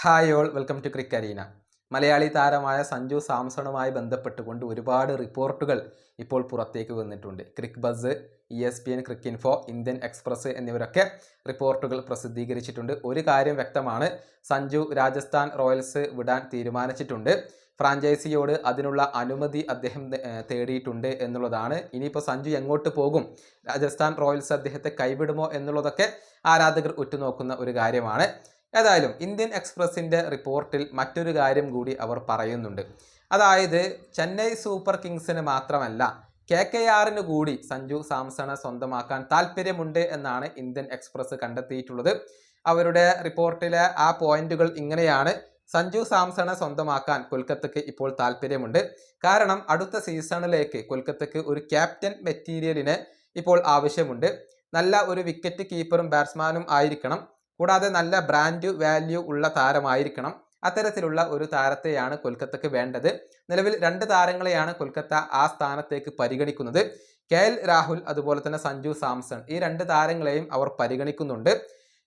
Hi all welcome to Crick Arena Malayali താരമായ സഞ്ജു സാംസണുമായി ബന്ധപ്പെട്ടുകൊണ്ട് ഒരുപാട് റിപ്പോർട്ടുകൾ ഇപ്പോൾ പുറത്തേക്ക് വന്നിട്ടുണ്ട്. Cricbuzz E S P N Cricinfo Indian Express എന്നിവരൊക്കെ റിപ്പോർട്ടുകൾ പ്രസിദ്ധീകരിച്ചിട്ടുണ്ട്. ഒരു കാര്യം വ്യക്തമാണ് സഞ്ജു രാജസ്ഥാൻ റോയൽസ് വിടാൻ തീരുമാനിച്ചിട്ടുണ്ട്. ഫ്രാഞ്ചൈസിയോട് അതിനുള്ള അനുമതി അദ്ദേഹം തേടിയിട്ടുണ്ട് എന്നുള്ളതാണ്. ഇനിയിപ്പോൾ സഞ്ജു എങ്ങോട്ട് പോകും? രാജസ്ഥാൻ റോയൽസ് അദ്ദേഹത്തെ കൈവിടുമോ എന്നുള്ളതൊക്കെ ആരാധകർ ഉറ്റുനോക്കുന്ന ഒരു കാര്യമാണ്. ഏതായാലും ഇന്ത്യൻ എക്സ്പ്രസിന്റെ റിപ്പോർട്ടിൽ മറ്റൊരു കാര്യം കൂടി അവർ പറയുന്നുണ്ട്. അതായത് ചെന്നൈ സൂപ്പർ കിങ്സിന് മാത്രമല്ല കെ കെ ആറിന് കൂടി സഞ്ജു സാംസണെ സ്വന്തമാക്കാൻ താല്പര്യമുണ്ട് എന്നാണ് ഇന്ത്യൻ എക്സ്പ്രസ് കണ്ടെത്തിയിട്ടുള്ളത്. അവരുടെ റിപ്പോർട്ടിലെ ആ പോയിന്റുകൾ ഇങ്ങനെയാണ്. സഞ്ജു സാംസണെ സ്വന്തമാക്കാൻ കൊൽക്കത്തയ്ക്ക് ഇപ്പോൾ താല്പര്യമുണ്ട്. കാരണം അടുത്ത സീസണിലേക്ക് കൊൽക്കത്തയ്ക്ക് ഒരു ക്യാപ്റ്റൻ മെറ്റീരിയലിന് ഇപ്പോൾ ആവശ്യമുണ്ട്. നല്ല ഒരു വിക്കറ്റ് കീപ്പറും ബാറ്റ്സ്മാനും ആയിരിക്കണം. കൂടാതെ നല്ല ബ്രാൻഡ് വാല്യൂ ഉള്ള താരമായിരിക്കണം. അത്തരത്തിലുള്ള ഒരു താരത്തെയാണ് കൊൽക്കത്തക്ക് വേണ്ടത്. നിലവിൽ രണ്ട് താരങ്ങളെയാണ് കൊൽക്കത്ത ആ സ്ഥാനത്തേക്ക് പരിഗണിക്കുന്നത്. കെ രാഹുൽ അതുപോലെ തന്നെ സഞ്ജു സാംസൺ. ഈ രണ്ട് താരങ്ങളെയും അവർ പരിഗണിക്കുന്നുണ്ട്.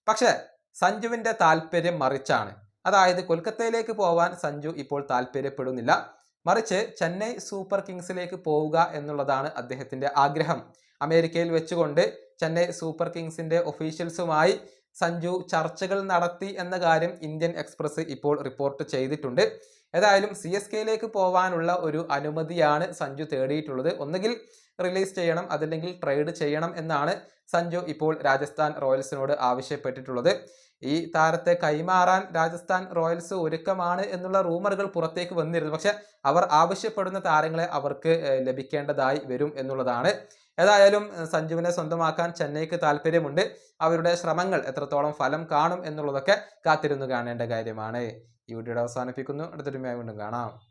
പക്ഷേ സഞ്ജുവിന്റെ താല്പര്യം മറിച്ചാണ്. അതായത് കൊൽക്കത്തയിലേക്ക് പോവാൻ സഞ്ജു ഇപ്പോൾ താല്പര്യപ്പെടുന്നില്ല. മറിച്ച് ചെന്നൈ സൂപ്പർ കിങ്സിലേക്ക് പോവുക എന്നുള്ളതാണ് അദ്ദേഹത്തിന്റെ ആഗ്രഹം. അമേരിക്കയിൽ വെച്ചുകൊണ്ട് ചെന്നൈ സൂപ്പർ കിങ്സിന്റെ ഒഫീഷ്യൽസുമായി സഞ്ജു ചർച്ചകൾ നടത്തി എന്ന കാര്യം ഇന്ത്യൻ എക്സ്പ്രസ് ഇപ്പോൾ റിപ്പോർട്ട് ചെയ്തിട്ടുണ്ട്. ഏതായാലും സി എസ് കെയിലേക്ക് പോകാനുള്ള ഒരു അനുമതിയാണ് സഞ്ജു തേടിയിട്ടുള്ളത്. ഒന്നുകിൽ റിലീസ് ചെയ്യണം അതല്ലെങ്കിൽ ട്രേഡ് ചെയ്യണം എന്നാണ് സഞ്ജു ഇപ്പോൾ രാജസ്ഥാൻ റോയൽസിനോട് ആവശ്യപ്പെട്ടിട്ടുള്ളത്. ഈ താരത്തെ കൈമാറാൻ രാജസ്ഥാൻ റോയൽസ് ഒരുക്കമാണ് എന്നുള്ള റൂമറുകൾ പുറത്തേക്ക് വന്നിരുന്നു. പക്ഷെ അവർ ആവശ്യപ്പെടുന്ന താരങ്ങളെ അവർക്ക് ലഭിക്കേണ്ടതായി വരും എന്നുള്ളതാണ് ഏതായാലും സഞ്ജുവിനെ സ്വന്തമാക്കാൻ ചെന്നൈക്ക് താല്പര്യമുണ്ട്. അവരുടെ ശ്രമങ്ങൾ എത്രത്തോളം ഫലം കാണും എന്നുള്ളതൊക്കെ കാത്തിരുന്നു കാണേണ്ട കാര്യമാണ്. ഈ വീഡിയോ അവസാനിപ്പിക്കുന്നു. അടുത്തൊരുമയായി വീണ്ടും കാണാം.